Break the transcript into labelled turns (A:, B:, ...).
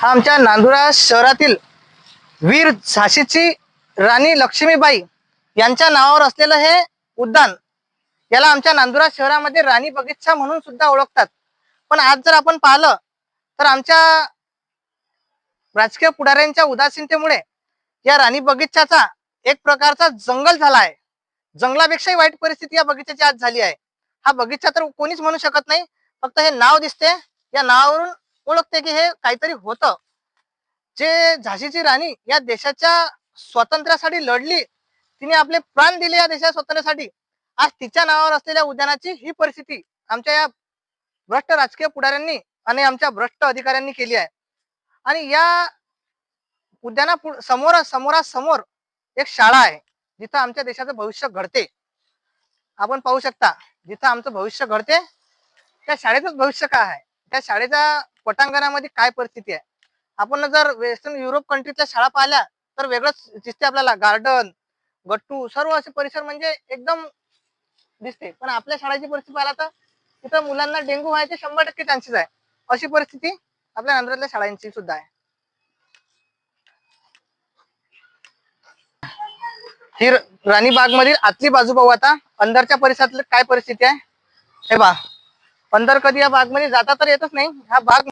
A: हा आमच्या नांदुरा शहरातील वीर झाशीची राणी लक्ष्मीबाई यांच्या नावावर असलेलं हे उद्यान याला आमच्या नांदुरा शहरामध्ये राणी बगीचा म्हणून सुद्धा ओळखतात. पण आज जर आपण पाहिलं तर आमच्या राजकीय पुढाऱ्यांच्या उदासीनतेमुळे या राणी बगीचाचा एक प्रकारचा जंगल झाला आहे. जंगलापेक्षाही वाईट परिस्थिती या बगीचाची आज झाली आहे. हा बगीचा तर कोणीच म्हणू शकत नाही फक्त हे नाव दिसते. या नावावरून ओळखते की हे काहीतरी होतं. जे झाशीची राणी या देशाच्या स्वातंत्र्यासाठी लढली तिने आपले प्राण दिले या देशाच्या स्वातंत्र्यासाठी. आज तिच्या नावावर असलेल्या उद्यानाची ही परिस्थिती आमच्या या भ्रष्ट राजकीय पुढाऱ्यांनी आणि आमच्या भ्रष्ट अधिकाऱ्यांनी केली आहे. आणि या उद्याना समोर समोरासमोर एक शाळा आहे जिथं आमच्या देशाचं भविष्य घडते. आपण पाहू शकता जिथं आमचं भविष्य घडते त्या शाळेतच भविष्य काय आहे? त्या शाळेच्या पटांगणामध्ये काय परिस्थिती आहे? आपण जर वेस्टर्न युरोप कंट्रीतल्या शाळा पाहिल्या तर वेगळंच दिसते आपल्याला. गार्डन गट्टू सर्व असे परिसर म्हणजे एकदम दिसते पण आपल्या शाळेची परिस्थिती पाहिला तर तिथं मुलांना डेंग्यू व्हायचे शंभर टक्के चान्सेस आहे. अशी परिस्थिती आपल्या नांदुरातल्या शाळांची सुद्धा आहे. ही राणीबाग मधील आतली बाजू पाहू आता. अंदरच्या परिसरातली काय परिस्थिती आहे? हे बा अंदर कधी या भागमध्ये जाता तर येतच नाही. हा भाग